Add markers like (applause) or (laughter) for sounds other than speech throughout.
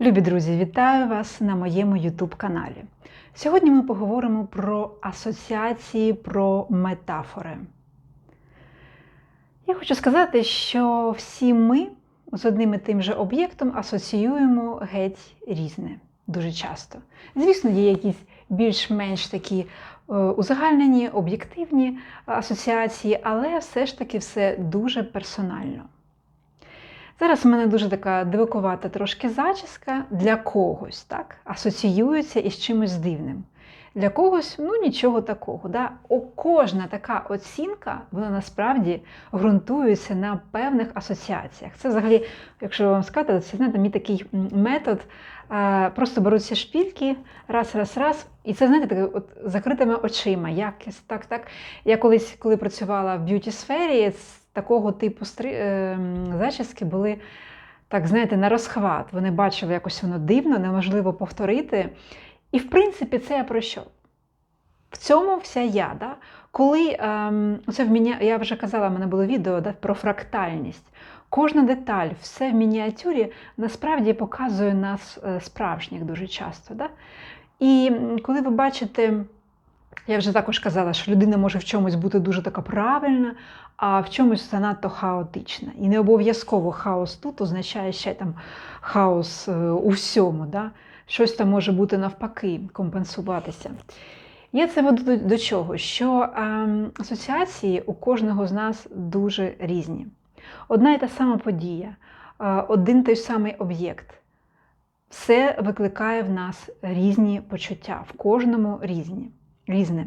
Любі друзі, вітаю вас на моєму YouTube каналі. Сьогодні ми поговоримо про асоціації, про метафори. Я хочу сказати, що всі ми з одним і тим же об'єктом асоціюємо геть різне дуже часто. Звісно, є якісь більш-менш такі е, узагальнені, об'єктивні асоціації, але все ж таки все дуже персонально. Зараз в мене дуже така дивакувата трошки зачіска для когось, так? асоціюється із чимось дивним. Для когось ну нічого такого. Да? О, Кожна така оцінка, вона насправді ґрунтується на певних асоціаціях. Це взагалі, якщо вам сказати, це знаєте, мій такий метод. Просто беруться шпільки, раз, раз, раз. І це, знаєте, так, от закритими очима. Якось так, так. Я колись, коли працювала в б'юті-сфері, такого типу стри... зачіски були, так, знаєте, на розхват. Вони бачили, якось воно дивно, неможливо повторити. І, в принципі, це про що? В цьому вся я. Да? Коли ем, це в міні... я вже казала, в мене було відео да, про фрактальність. Кожна деталь, все в мініатюрі насправді показує нас е, справжніх дуже часто. Да? І коли ви бачите, я вже також казала, що людина може в чомусь бути дуже така правильна, а в чомусь занадто хаотична. І не обов'язково хаос тут означає ще там хаос е, у всьому. Да? Щось там може бути навпаки, компенсуватися. Я це веду до, чого? Що е, асоціації у кожного з нас дуже різні. Одна і та сама подія, е, один той самий об'єкт. Все викликає в нас різні почуття, в кожному різні, різне.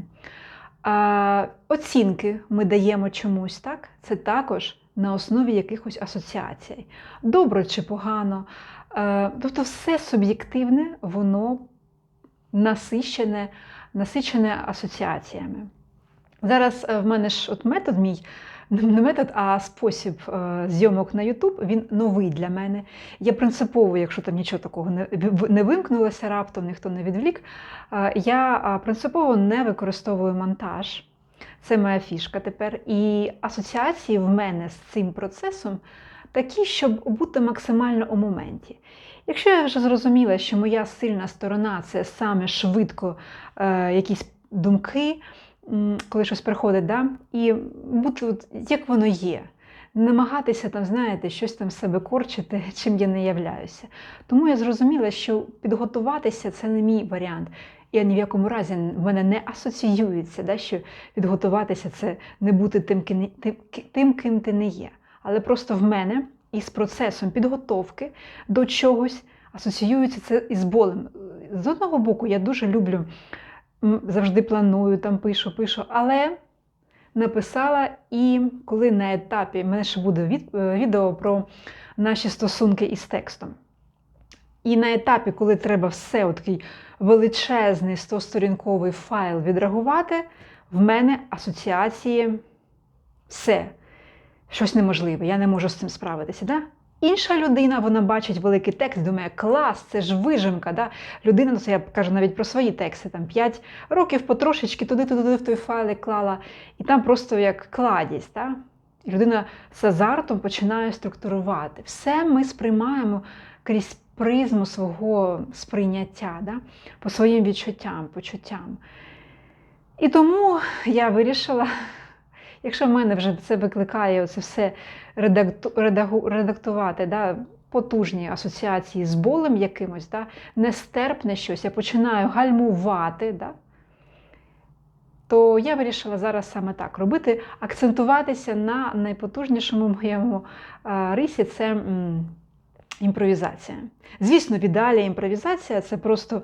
А, Оцінки ми даємо чомусь, так? Це також на основі якихось асоціацій. Добре чи погано. А, тобто все суб'єктивне, воно насичене, насичене асоціаціями. Зараз е, в мене ж от метод мій не метод, а спосіб е, зйомок на YouTube, він новий для мене. Я принципово, якщо там нічого такого не вимкнулося раптом, ніхто не відвлік, е, я принципово не використовую монтаж. Це моя фішка тепер. І асоціації в мене з цим процесом такі, щоб бути максимально у моменті. Якщо я вже зрозуміла, що моя сильна сторона це саме швидко е, якісь думки коли щось приходить, да? і бути, от, як воно є. Намагатися там, знаєте, щось там себе корчити, (laughs) чим я не являюся. Тому я зрозуміла, що підготуватися це не мій варіант. Я ні в якому разі в мене не асоціюється, да, що підготуватися це не бути тим, тим, ким ти не є. Але просто в мене із процесом підготовки до чогось асоціюється це із болем. З одного боку, я дуже люблю завжди планую, там пишу, пишу, але написала і коли на етапі, в мене ще буде е, відео про наші стосунки із текстом. І на етапі, коли треба все, такий величезний 100-сторінковий файл відреагувати, в мене асоціації все, щось неможливе, я не можу з цим справитися. Да? Інша людина вона бачить великий текст, думає, клас, це ж вижимка. Да? Людина, ну це я кажу навіть про свої тексти, там 5 років потрошечки туди-туди в той файлик клала, і там просто як кладість. Да? Людина з азартом починає структурувати. Все ми сприймаємо крізь призму свого сприйняття, да? по своїм відчуттям, почуттям. І тому я вирішила. Якщо в мене вже це викликає це все редактувати, да, потужні асоціації з болем якимось, да, нестерпне щось, я починаю гальмувати, да, то я вирішила зараз саме так робити, акцентуватися на найпотужнішому моєму рисі це імпровізація. Звісно, ідеалі імпровізація це просто.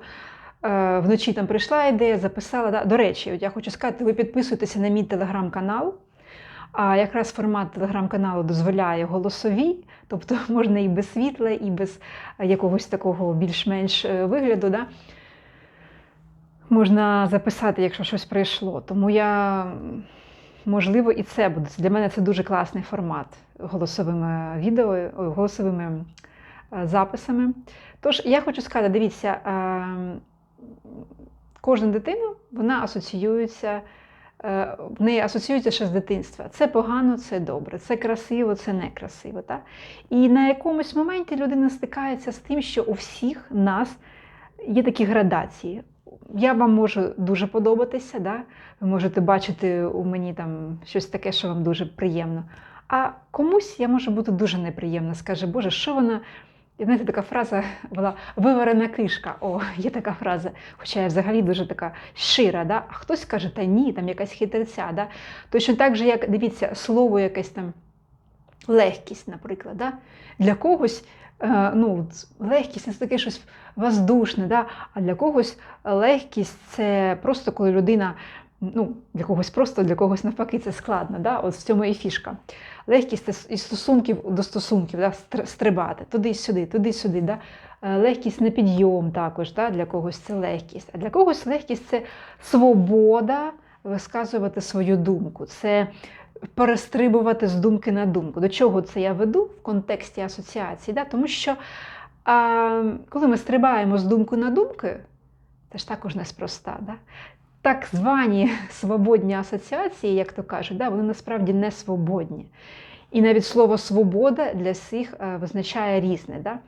Е, вночі там прийшла ідея, записала. До речі, от я хочу сказати, ви підписуєтеся на мій телеграм-канал. А якраз формат телеграм-каналу дозволяє голосові, тобто (laughs) можна і без світла, і без якогось такого більш-менш е, вигляду. Да? Можна записати, якщо щось прийшло. Тому я, можливо, і це буде. Для мене це дуже класний формат голосовими відео, голосовими е, записами. Тож, я хочу сказати, дивіться, ем, кожна дитина вона асоціюється е, в неї асоціюється ще з дитинства. Це погано, це добре, це красиво, це некрасиво. Так? І на якомусь моменті людина стикається з тим, що у всіх нас є такі градації. Я вам можу дуже подобатися, да? ви можете бачити у мені там щось таке, що вам дуже приємно. А комусь я можу бути дуже неприємна. Скаже, Боже, що вона. І знаєте, така фраза була виварена кишка. О, є така фраза. Хоча я взагалі дуже така щира. Да? А хтось каже, та ні, там якась хитреця. Да? Точно так же, як дивіться, слово якесь там легкість, наприклад. Да? Для когось е, ну, легкість це таке щось воздушне, да? а для когось легкість це просто коли людина. Ну, для когось просто, для когось навпаки, це складно. Да? От в цьому і фішка. Легкість із стосунків до стосунків, да? стрибати туди-сюди, туди-сюди. Да? Е, Легкість на підйом також, да? для когось це легкість. А для когось легкість це свобода висказувати свою думку. Це перестрибувати з думки на думку. До чого це я веду в контексті асоціації? Да? Тому що а, коли ми стрибаємо з думки на думки, це ж також неспроста. Да? Так звані свободні асоціації, як то кажуть, да, вони насправді не свободні. І навіть слово свобода для всіх е, визначає різне. Да?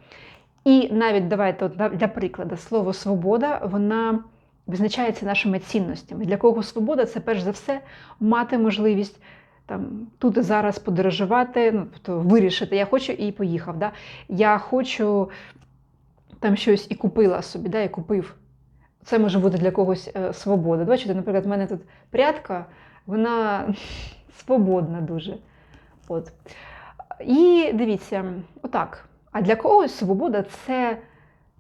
І навіть давайте для прикладу, слово свобода вона визначається нашими цінностями. Для кого свобода це перш за все мати можливість там, тут і зараз подорожувати, ну, тобто вирішити, я хочу і поїхав. Да? Я хочу там щось і купила собі, да, і купив. Це може бути для когось е, свобода. Бачите, наприклад, в мене тут прядка, вона (laughs) свободна дуже. От. І дивіться, отак. А для когось свобода це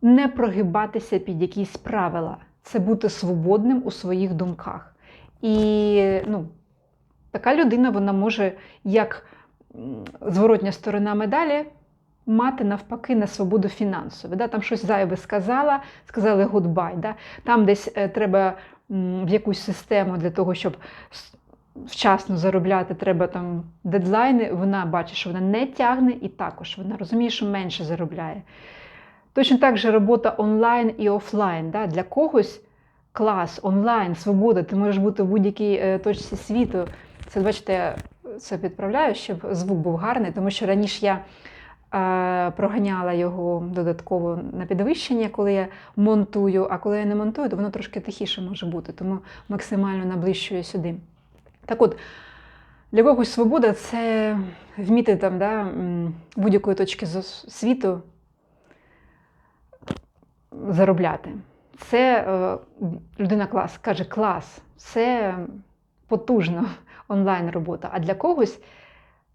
не прогибатися під якісь правила, це бути свободним у своїх думках. І ну, така людина вона може як зворотня сторона медалі мати навпаки на свободу фінансову. Да? Там щось зайве сказала, сказали гудбай. Да? Там десь е, треба в якусь систему для того, щоб вчасно заробляти, треба там дедлайни. Вона бачить, що вона не тягне, і також вона розуміє, що менше заробляє. Точно так же робота онлайн і офлайн. Да? Для когось клас, онлайн, свобода, ти можеш бути в будь-якій е, точці світу. Це, бачите, я це підправляю, щоб звук був гарний, тому що раніше я проганяла його додатково на підвищення, коли я монтую, а коли я не монтую, то воно трошки тихіше може бути, тому максимально наближую сюди. Так от, для когось свобода це вміти там, да, будь-якої точки світу заробляти. Це е, людина клас каже клас, це потужно онлайн робота. А для когось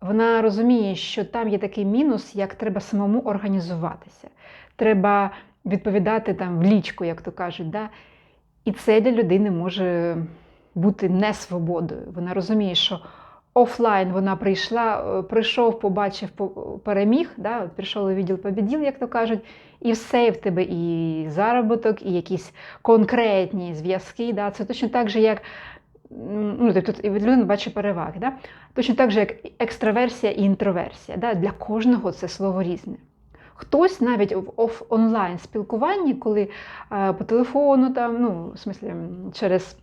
вона розуміє, що там є такий мінус, як треба самому організуватися. Треба відповідати там в лічку, як то кажуть. Да? І це для людини може бути не свободою. Вона розуміє, що офлайн вона прийшла, е, прийшов, побачив, по- переміг, да? от прийшов у відділ побіділ, як то кажуть, і все і в тебе і заробіток, і якісь конкретні зв'язки. Да? Це точно так же, як ну, тобто людина бачить переваги. Да? Точно так же, як екстраверсія і інтроверсія. Да? Для кожного це слово різне. Хтось навіть в онлайн спілкуванні, коли е, по телефону, там, ну, в смислі, через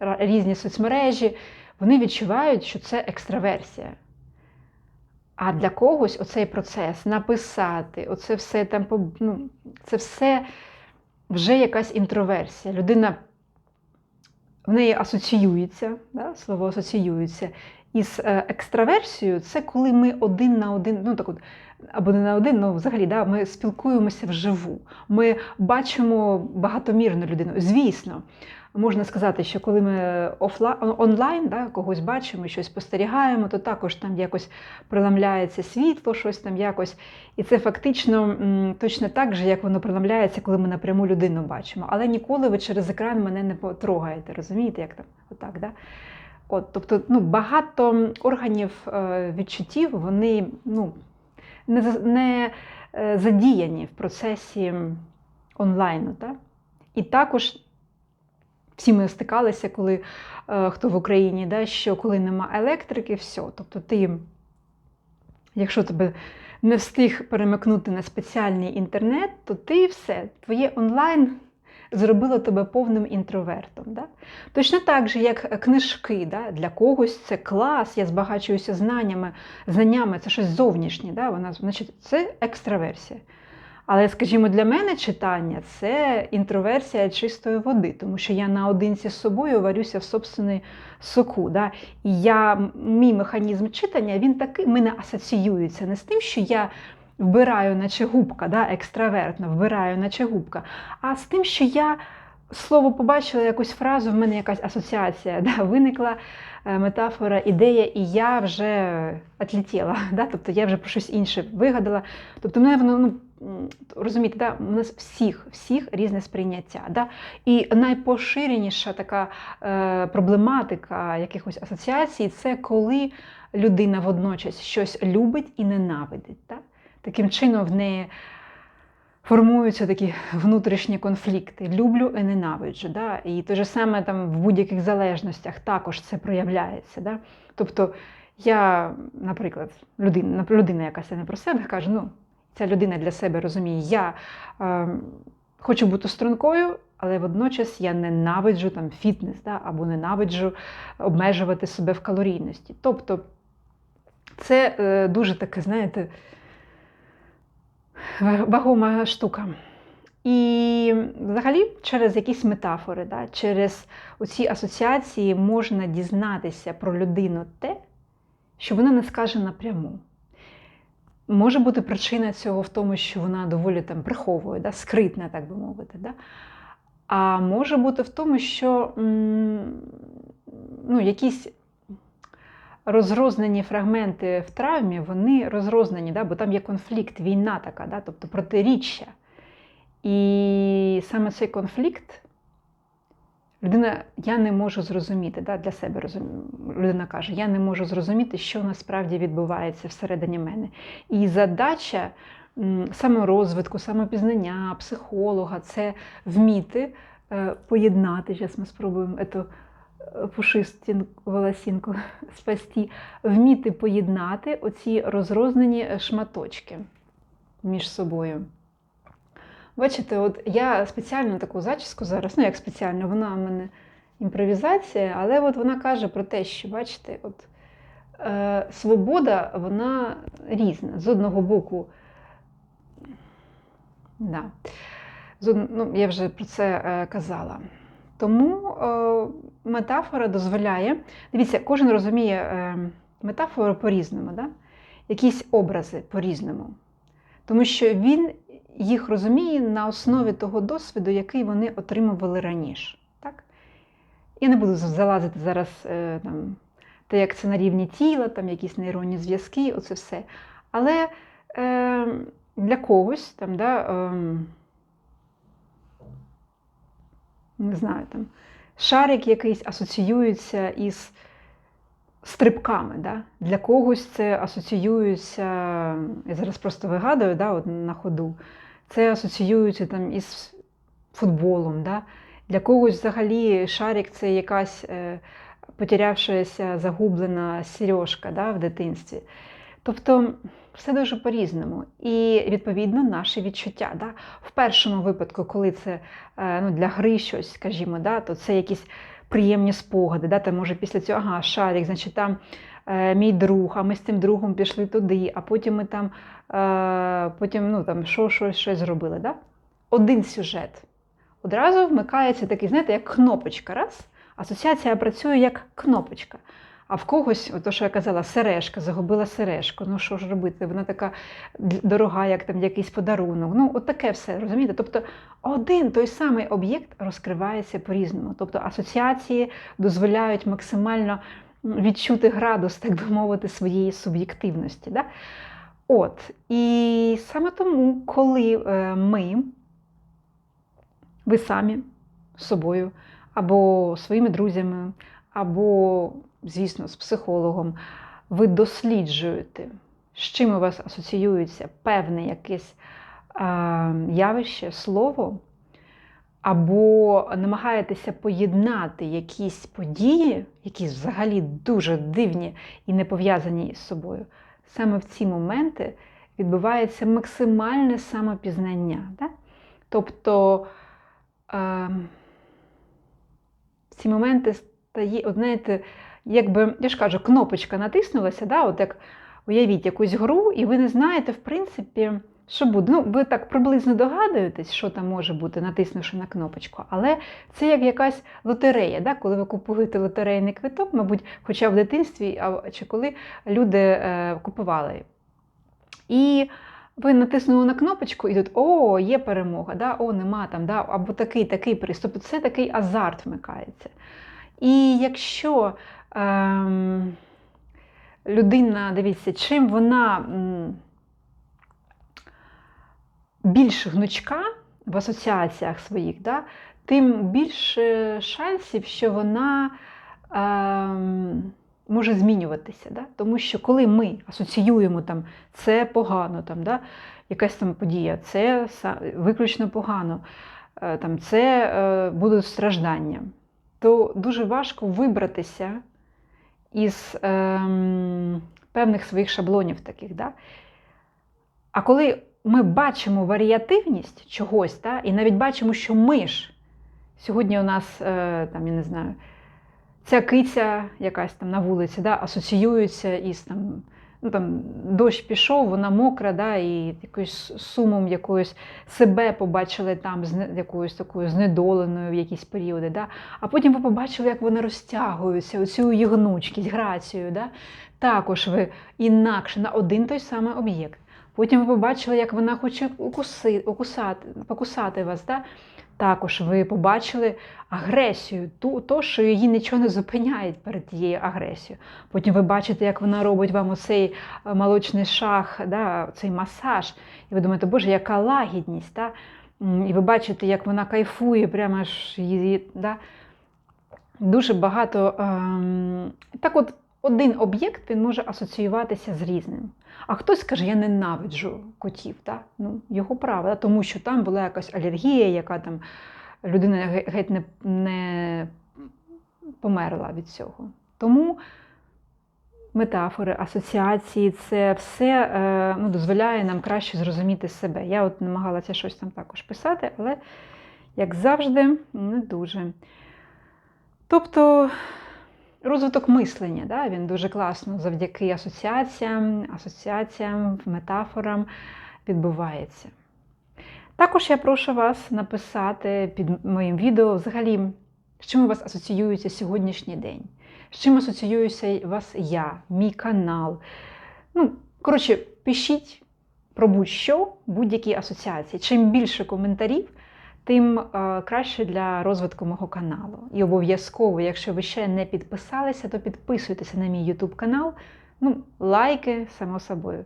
різні соцмережі, вони відчувають, що це екстраверсія. А для когось оцей процес написати, оце все там, ну, це все вже якась інтроверсія. Людина в неї асоціюється, да, слово асоціюється. Із е, екстраверсією це коли ми один на один, ну так от, або не на один, ну взагалі, да, ми спілкуємося вживу. Ми бачимо багатомірну людину. Звісно, можна сказати, що коли ми офлайн, онлайн да, когось бачимо, щось спостерігаємо, то також там якось приламляється світло, щось там якось. І це фактично точно так же, як воно приламляється, коли ми напряму людину бачимо. Але ніколи ви через екран мене не потрогаєте, розумієте, як там? Отак, да? От, тобто, ну, багато органів е, відчуттів, вони ну, не, не е, задіяні в процесі онлайну. Так? І також всі ми стикалися, коли е, хто в Україні, да, що коли нема електрики, все. Тобто ти, якщо тебе не встиг перемикнути на спеціальний інтернет, то ти все, твоє онлайн зробило тебе повним інтровертом. Да? Точно так же, як книжки, да? для когось це клас, я збагачуюся знаннями, знаннями це щось зовнішнє, да? Вона, значить, це екстраверсія. Але, скажімо, для мене читання це інтроверсія чистої води, тому що я наодинці з собою варюся в собственний соку. Да? І я, мій механізм читання він такий мене асоціюється не з тим, що я вбираю, наче губка, да? екстравертно, вбираю, наче губка, а з тим, що я слово побачила якусь фразу, в мене якась асоціація, (laughs) да? виникла е, метафора, ідея, і я вже відлетіла, (laughs) да? тобто я вже про щось інше вигадала. Тобто мене воно ну, розумієте, да? у нас всіх, всіх різне сприйняття. Да? І найпоширеніша така е, проблематика якихось асоціацій це коли людина водночас щось любить і ненавидить. Да? Таким чином в неї формуються такі внутрішні конфлікти. Люблю і ненавиджу. Да? І те ж саме там в будь-яких залежностях також це проявляється. Да? Тобто я, наприклад, людина, людина якась не про себе каже, ну, ця людина для себе розуміє, я е, хочу бути стрункою, але водночас я ненавиджу там фітнес да? або ненавиджу обмежувати себе в калорійності. Тобто це е, дуже таке, знаєте, вагома штука. І взагалі через якісь метафори, да, через оці асоціації можна дізнатися про людину те, що вона не скаже напряму. Може бути причина цього в тому, що вона доволі там приховує, да, скритна, так би мовити. Да? А може бути в тому, що ну, якісь розрознені фрагменти в травмі, вони розрознені, да? бо там є конфлікт, війна така, да? тобто протиріччя. І саме цей конфлікт людина, я не можу зрозуміти, да, для себе розум... людина каже, я не можу зрозуміти, що насправді відбувається всередині мене. І задача саморозвитку, самопізнання, психолога це вміти е, поєднати. Зараз ми спробуємо ету пушистінку волосінку (laughs) спасти, вміти поєднати оці розрознені шматочки між собою. Бачите, от я спеціально таку зачіску зараз, ну як спеціально, вона в мене імпровізація, але от вона каже про те, що, бачите, от е, свобода, вона різна. З одного боку, да, з, ну, я вже про це е, казала. Тому е, метафора дозволяє, дивіться, кожен розуміє е, метафору по-різному, да? якісь образи по-різному. Тому що він їх розуміє на основі того досвіду, який вони отримували раніше. Так? Я не буду залазити зараз е, там, те, як це на рівні тіла, там якісь нейронні зв'язки, оце все. Але е, для когось там, да, е, не знаю, там, шарик якийсь асоціюється із стрибками. Да? Для когось це асоціюється, я зараз просто вигадую да, от на ходу, це асоціюється там із футболом. Да? Для когось взагалі шарик це якась е, потерявшаяся, загублена сережка да, в дитинстві. Тобто все дуже по-різному. І відповідно наші відчуття. Да? В першому випадку, коли це е, ну, для гри щось, скажімо, да, то це якісь приємні спогади. Да? Там може після цього, ага, шарик, значить там е, мій друг, а ми з тим другом пішли туди, а потім ми там, е, потім, ну, там, що, що, щось зробили. Да? Один сюжет. Одразу вмикається такий, знаєте, як кнопочка. раз, Асоціація працює як кнопочка. А в когось, то, що я казала, сережка, загубила сережку. Ну що ж робити? Вона така дорога, як там якийсь подарунок. Ну, от таке все, розумієте? Тобто один той самий об'єкт розкривається по-різному. Тобто асоціації дозволяють максимально відчути градус, так би мовити, своєї суб'єктивності. Да? От, і саме тому, коли е, ми, ви самі з собою, або своїми друзями, або звісно, з психологом, ви досліджуєте, з чим у вас асоціюється певне якесь явище, слово, або намагаєтеся поєднати якісь події, які взагалі дуже дивні і не пов'язані із собою, саме в ці моменти відбувається максимальне самопізнання. Да? Тобто е, ці моменти стає, от знаєте, якби, я ж кажу, кнопочка натиснулася, да, от як уявіть якусь гру, і ви не знаєте, в принципі, що буде. Ну, ви так приблизно догадуєтесь, що там може бути, натиснувши на кнопочку, але це як якась лотерея, да? коли ви купуєте лотерейний квиток, мабуть, хоча в дитинстві, а, чи коли люди е, купували. І ви натиснули на кнопочку, і тут о, є перемога, да? о, нема там, да? або такий такий. Тобто це такий азарт вмикається. І якщо ем, людина, дивіться, чим вона більш гнучка в асоціаціях своїх, да, тим більше шансів, що вона ем, може змінюватися. Да? Тому що коли ми асоціюємо там, це погано, там, да, якась там подія, це виключно погано, е, там, це е, будуть страждання, то дуже важко вибратися із ем, певних своїх шаблонів таких. Да? А коли ми бачимо варіативність чогось, та, і навіть бачимо, що ми ж сьогодні у нас, е, там, я не знаю, ця киця якась там на вулиці да, асоціюється із там, ну, там, дощ пішов, вона мокра, да, і якоюсь сумом якоюсь себе побачили там з якоюсь такою знедоленою в якісь періоди. Да? А потім ви побачили, як вона розтягується, оцю її гнучкість, грацію. Да? Також ви інакше на один той самий об'єкт. Потім ви побачили, як вона хоче укусати, покусати вас. Да? Також ви побачили агресію, ту, то, що її нічого не зупиняє перед тією агресією. Потім ви бачите, як вона робить вам оцей е, молочний шах, да, цей масаж. І ви думаєте, Боже, яка лагідність. Да? І ви бачите, як вона кайфує, прямо ж її. Да? Дуже багато. Ем... Так от, один об'єкт він може асоціюватися з різним. А хтось каже, я ненавиджу котів, та? ну, його право, та? тому що там була якась алергія, яка там людина геть не, не померла від цього. Тому метафори, асоціації, це все е, ну, дозволяє нам краще зрозуміти себе. Я от намагалася щось там також писати, але, як завжди, не дуже. Тобто розвиток мислення, да, він дуже класно завдяки асоціаціям, асоціаціям, метафорам відбувається. Також я прошу вас написати під моїм відео взагалі, з чим у вас асоціюється сьогоднішній день, з чим асоціююся вас я, мій канал. Ну, коротше, пишіть про будь-що, будь-які асоціації. Чим більше коментарів, тим е, краще для розвитку мого каналу. І обов'язково, якщо ви ще не підписалися, то підписуйтеся на мій YouTube канал. Ну, лайки, само собою.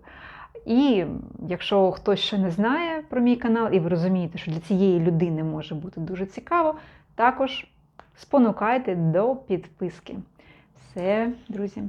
І якщо хтось ще не знає про мій канал, і ви розумієте, що для цієї людини може бути дуже цікаво, також спонукайте до підписки. Все, друзі.